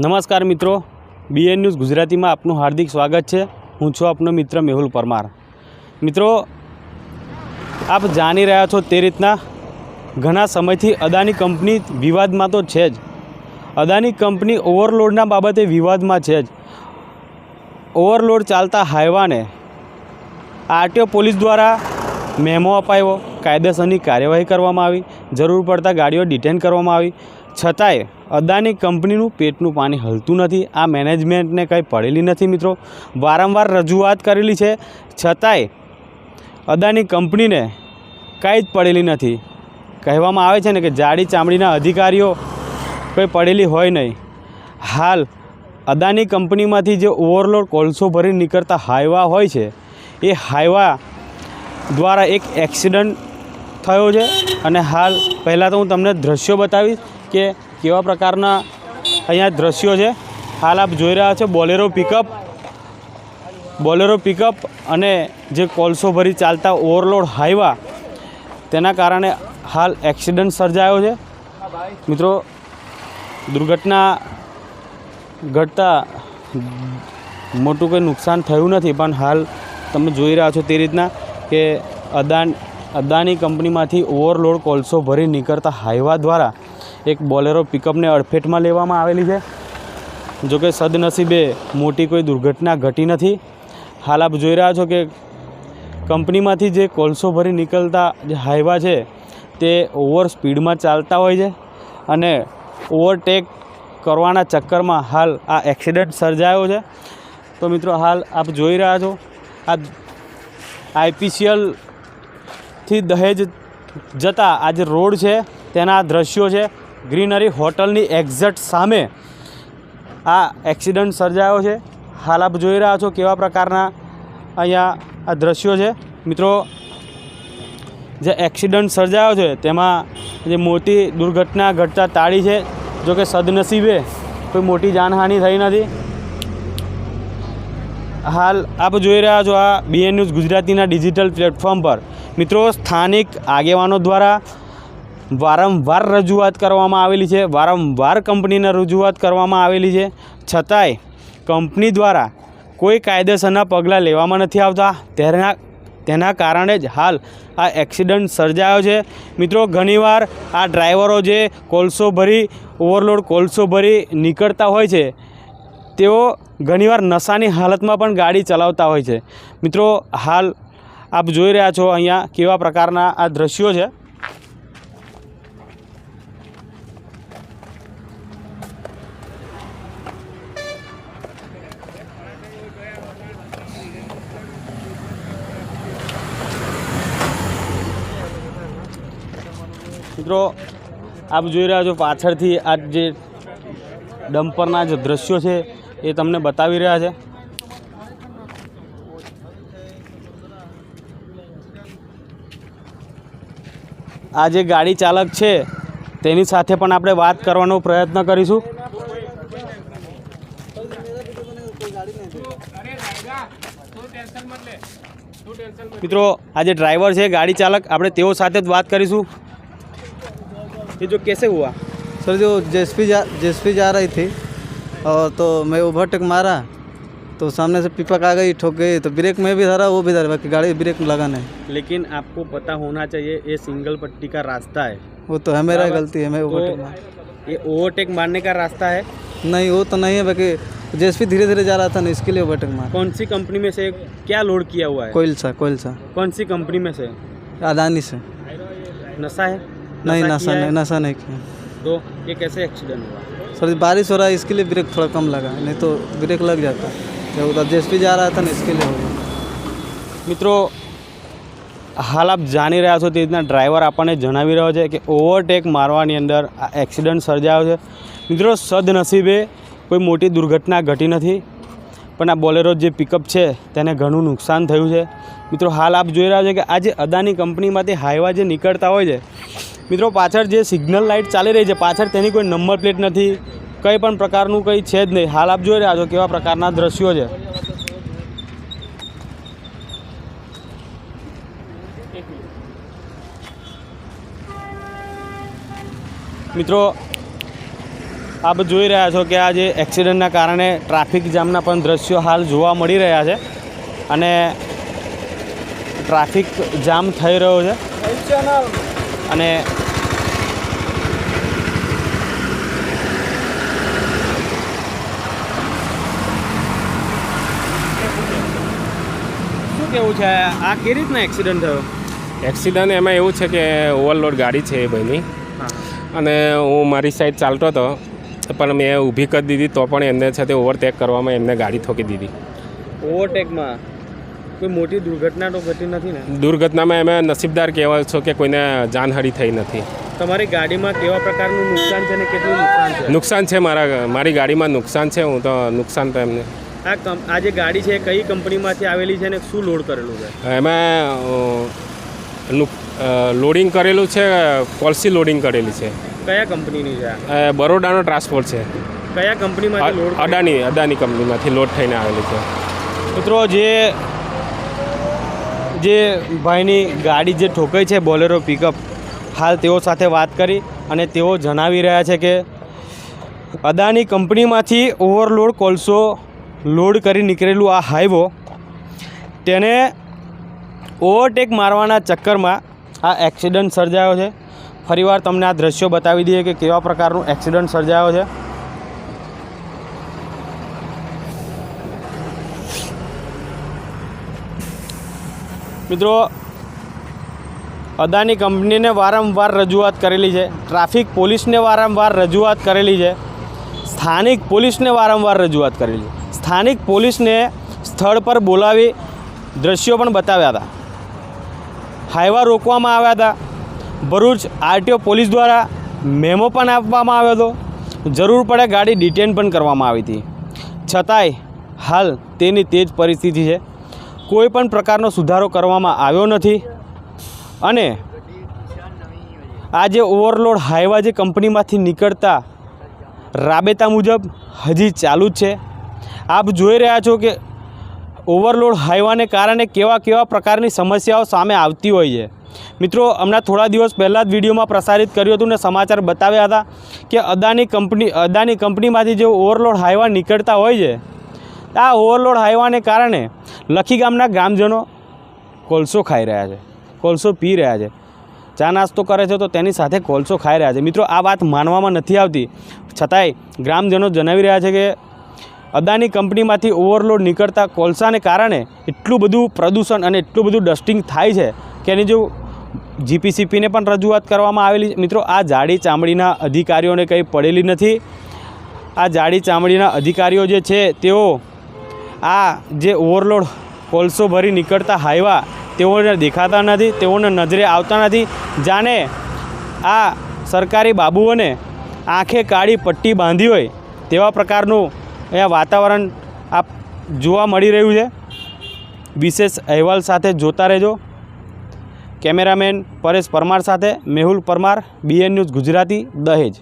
નમસ્કાર મિત્રો. BN news ગુજરાતીમાં આપનું હાર્દિક સ્વાગત છે. હું છું આપનો મિત્ર મેહુલ પરમાર. મિત્રો, આપ જાણી રહ્યા છો તે રીતના ઘણા સમયથી અદાની કંપની વિવાદમાં તો છે જ. અદાની કંપની ઓવરલોડના બાબતે વિવાદમાં છે જ. ઓવરલોડ ચાલતા હાઈવાને આરટીઓ પોલીસ દ્વારા મેમો અપાયો. કાયદેસરની કાર્યવાહી કરવામાં આવી. જરૂર પડતા ગાડીઓ ડિટેન કરવામાં આવી. છતાંય અદાની કંપનીનું પેટનું પાણી હલતું નથી, આ મેનેજમેન્ટને કંઈ પડેલી નથી મિત્રો. વારંવાર રજૂઆત કરેલી છે, છતાંય અદાની કંપનીને કાંઈ જ પડેલી નથી. કહેવામાં આવે છે ને કે જાડી ચામડીના અધિકારીઓ કોઈ પડેલી હોય નહીં. હાલ, અદાની કંપનીમાંથી જે ઓવરલોડ કોલસો ભરી નીકળતા હાઈવા હોય છે, એ હાઈવા દ્વારા એક એક્સિડન્ટ થયો છે. અને હાલ પહેલાં તો હું તમને દ્રશ્યો બતાવીશ કે કેવા પ્રકારના અહીંયા દ્રશ્યો છે? હાલ આપ જોઈ રહ્યા છો બોલેરો પિકઅપ બોલેરો પિકઅપ અને જે કોલસો ભરી ચાલતા ઓવરલોડ હાઈવા, તેના કારણે હાલ એક્સિડન્ટ સર્જાયો છે. મિત્રો, દુર્ઘટના ઘટતા મોટું કંઈ નુકસાન થયું નથી, પણ હાલ તમે જોઈ રહ્યા છો તે રીતના કે અદાન, અદાની કંપનીમાંથી ઓવરલોડ કોલસો ભરી નીકળતા હાઈવા દ્વારા એક બોલેરો પિકઅપને અડફેટમાં લેવામાં આવેલી છે. જોકે સદનસીબે મોટી કોઈ દુર્ઘટના ઘટી નથી. હાલ આપ જોઈ રહ્યા છો કે કંપનીમાંથી જે કોલસો ભરી નીકળતા જે હાઈવા છે, તે ઓવર સ્પીડમાં ચાલતા હોય છે અને ઓવરટેક કરવાના ચક્કરમાં હાલ આ એક્સિડન્ટ સર્જાયો છે. તો મિત્રો, હાલ આપ જોઈ રહ્યા છો, આ આઈપીસીએલથી દહેજ જતા આ જે રોડ છે, તેના આ દ્રશ્યો છે. ગ્રીનરી હોટલની એક્ઝેક્ટ સામે આ એક્સિડન્ટ સર્જાયો છે. હાલ આપ જોઈ રહ્યા છો કેવા પ્રકારના અહીંયા આ દ્રશ્યો છે. મિત્રો, જે એક્સિડન્ટ સર્જાયો છે, તેમાં જે મોટી દુર્ઘટના ઘટતા તાળી છે, જો કે સદનસીબે કોઈ મોટી જાનહાનિ થઈ નથી. હાલ આપ જોઈ રહ્યા છો આ બીએન ન્યૂઝ ગુજરાતીના ડિજિટલ પ્લેટફોર્મ પર. મિત્રો, સ્થાનિક આગેવાનો દ્વારા વારંવાર રજૂઆત કરવામાં આવેલી છે, વારંવાર કંપનીને રજૂઆત કરવામાં આવેલી છે. છતાંય કંપની દ્વારા કોઈ કાયદેસરના પગલાં લેવામાં નથી આવતા. તેના તેના કારણે જ હાલ આ એક્સિડન્ટ સર્જાયો છે. મિત્રો, ઘણીવાર આ ડ્રાઈવરો જે કોલસો ભરી, ઓવરલોડ કોલસો ભરી નીકળતા હોય છે, તેઓ ઘણીવાર નશાની હાલતમાં પણ ગાડી ચલાવતા હોય છે. મિત્રો, હાલ આપ જોઈ રહ્યા છો અહીંયા કેવા પ્રકારના આ દ્રશ્યો છે. મિત્રો, આપ જોઈ રહ્યા છો પાછળથી આ જે ડમ્પરના જે દ્રશ્યો છે, એ તમને બતાવી રહ્યા છે. આ જે ગાડી ચાલક છે, તેની સાથે પણ આપણે વાત કરવાનો પ્રયત્ન કરીશું. મિત્રો, આ જે ડ્રાઈવર છે, ગાડી ચાલક, આપણે તેઓ સાથે જ વાત કરીશું. ये जो कैसे हुआ? सर जो जेएसपी जा जेएसपी जा रही थी और तो मैं ओवरटेक मारा तो सामने से पिपक आ गई ठोक गई तो ब्रेक में भी धरा वो भी धरा बाकी गाड़ी ब्रेक में लगा नहीं। लेकिन आपको पता होना चाहिए ये सिंगल पट्टी का रास्ता है। वो तो है मेरा गलती है मैं तो ओवरटेक मारा। ये ओवरटेक मारने का रास्ता है? नहीं वो तो नहीं है बाकी जेएसपी धीरे धीरे जा रहा था ना इसके लिए ओवरटेक मार। कौन सी कंपनी में से क्या लोड किया हुआ है? कोयल सा कोयल सा कौन सी कंपनी में से? अदानी से। नशा है? नहीं नशा नशा किया है? नहीं नशा नहीं किया तो ये कैसे एक्सीडेंट हुआ सर बारिश हो रहा है इसके लिए ब्रेक थोड़ा कम लगा नहीं तो ब्रेक लग जाता जब उधर जेएसपी जा रहा था ना इसके लिए हो गया મિત્રો હાલ આપ જાણી રહ્યા છો તે રીતના ડ્રાઈવર આપણને જણાવી રહ્યો છે કે ઓવરટેક મારવાની અંદર આ એક્સિડન્ટ સર્જાયો છે મિત્રો સદનસીબે કોઈ મોટી દુર્ઘટના ઘટી નથી પણ આ બોલેરો જે પિકઅપ છે તેને ઘણું નુકસાન થયું છે મિત્રો હાલ આપ જોઈ રહ્યા છો કે આ જે અદાની કંપનીમાંથી હાઈવા જે નીકળતા હોય છે મિત્રો, પાછળ જે સિગ્નલ લાઇટ ચાલી રહી છે, પાછળ તેની કોઈ નંબર પ્લેટ નથી, કંઈ પણ પ્રકારનું કંઈ છે જ નહીં. હાલ આપ જોઈ રહ્યા છો કેવા પ્રકારના દ્રશ્યો છે. મિત્રો, આપ જોઈ રહ્યા છો કે આ જે એક્સિડન્ટના કારણે ટ્રાફિક જામના પણ દ્રશ્યો હાલ જોવા મળી રહ્યા છે અને ટ્રાફિક જામ થઈ રહ્યો છે. અને શું કેવું છે? આ કેવી રીતના એક્સિડન્ટ થયો? એક્સિડન્ટ એમાં એવું છે કે ઓવરલોડ ગાડી છે એ ભાઈની અને હું મારી સાઈડ ચાલતો હતો પણ મેં ઊભી કરી દીધી તો પણ એમને છે તે ઓવરટેક કરવામાં એમને ગાડી ઠોકી દીધી. ઓવરટેકમાં કોઈ મોટી દુર્ઘટના તો ઘટી નથી ને? દુર્ઘટનામાં એમે નસીબદાર કહેવાય છો કે કોઈને જાનહાનિ થઈ નથી. તમારી ગાડીમાં કેવા પ્રકારનું નુકસાન છે ને કેટલું નુકસાન છે? નુકસાન છે મારા મારી ગાડીમાં નુકસાન છે હું તો નુકસાન તો એમને. આ આ જે ગાડી છે એ કઈ કંપનીમાંથી આવેલી છે ને શું લોડ કરેલું છે? એમાં લોડિંગ કરેલું છે પોલિસી લોડિંગ કરેલી છે. કયા કંપનીની છે બરોડાનો ટ્રાન્સપોર્ટ છે. કયા કંપનીમાંથી લોડ અદાની અડાની અદાની કંપનીમાંથી લોડ થઈને આવેલી છે. મિત્રો જે જે ભાઈની ગાડી જે ઠોકાઈ છે બોલેરો પિકઅપ હાલ તેઓ સાથે વાત કરી અને તેઓ જણાવી રહ્યા છે કે અદાની કંપનીમાંથી ઓવરલોડ કોલસો લોડ કરી નીકળેલું આ હાઈવો, તેને ઓવરટેક મારવાના ચક્કરમાં આ એક્સિડન્ટ સર્જાયો છે. ફરીવાર તમને આ દ્રશ્યો બતાવી દઈએ કે કેવા પ્રકારનું એક્સિડન્ટ સર્જાયો છે. મિત્રો, અદાની કંપનીને વારંવાર રજૂઆત કરેલી છે. ટ્રાફિક પોલીસને વારંવાર રજૂઆત કરેલી છે. સ્થાનિક પોલીસને વારંવાર રજૂઆત કરેલી છે. સ્થાનિક પોલીસને સ્થળ પર બોલાવી દ્રશ્યો પણ બતાવ્યા હતા. હાઈવા રોકવામાં આવ્યા હતા. ભરૂચ આરટીઓ પોલીસ દ્વારા મેમો પણ આપવામાં આવ્યો હતો. જરૂર પડે ગાડી ડિટેન પણ કરવામાં આવી હતી. છતાંય હાલ તેની તે જ પરિસ્થિતિ છે. કોઈ પણ પ્રકારનો સુધારો કરવામાં આવ્યો નથી. અને આ જે ઓવરલોડ હાઈવા જે કંપનીમાંથી નીકળતા રાબેતા મુજબ હજી ચાલુ જ છે. આપ જોઈ રહ્યા છો કે ઓવરલોડ હાઈવાને કારણે કેવા કેવા પ્રકારની સમસ્યાઓ સામે આવતી હોય છે. મિત્રો, હમણાં થોડા દિવસ પહેલાં જ વિડીયોમાં પ્રસારિત કર્યું હતું ને સમાચાર બતાવ્યા હતા કે અદાની કંપની અદાની કંપનીમાંથી જે ઓવરલોડ હાઈવા નીકળતા હોય છે આ ઓવરલોડ હાઈવાને કારણે લખી ગામના ગ્રામજનો કોલસો ખાઈ રહ્યા છે, કોલસો પી રહ્યા છે. ચા નાસ્તો કરે છે તો તેની સાથે કોલસો ખાઈ રહ્યા છે. મિત્રો, આ વાત માનવામાં નથી આવતી. છતાંય ગ્રામજનો જણાવી રહ્યા છે કે અદાની કંપનીમાંથી ઓવરલોડ નીકળતા કોલસાને કારણે એટલું બધું પ્રદૂષણ અને એટલું બધું ડસ્ટિંગ થાય છે કે એની જો જીપીસીપીને પણ રજૂઆત કરવામાં આવેલી મિત્રો, આ જાડી ચામડીના અધિકારીઓને કંઈ પડેલી નથી. આ જાડી ચામડીના અધિકારીઓ જે છે, તેઓ આ જે ઓવરલોડ કોલસો ભરી નીકળતા હાઈવા તેઓને દેખાતા નથી, તેઓને નજરે આવતા નથી. જાણે આ સરકારી બાબુઓને આંખે કાળી પટ્ટી બાંધી હોય તેવા પ્રકારનું અહીંયા વાતાવરણ આપ જોવા મળી રહ્યું છે. વિશેષ અહેવાલ સાથે જોતા રહેજો. કેમેરામેન પરેશ પરમાર સાથે મેહુલ પરમાર, બીએન ન્યૂઝ ગુજરાતી, દહેજ.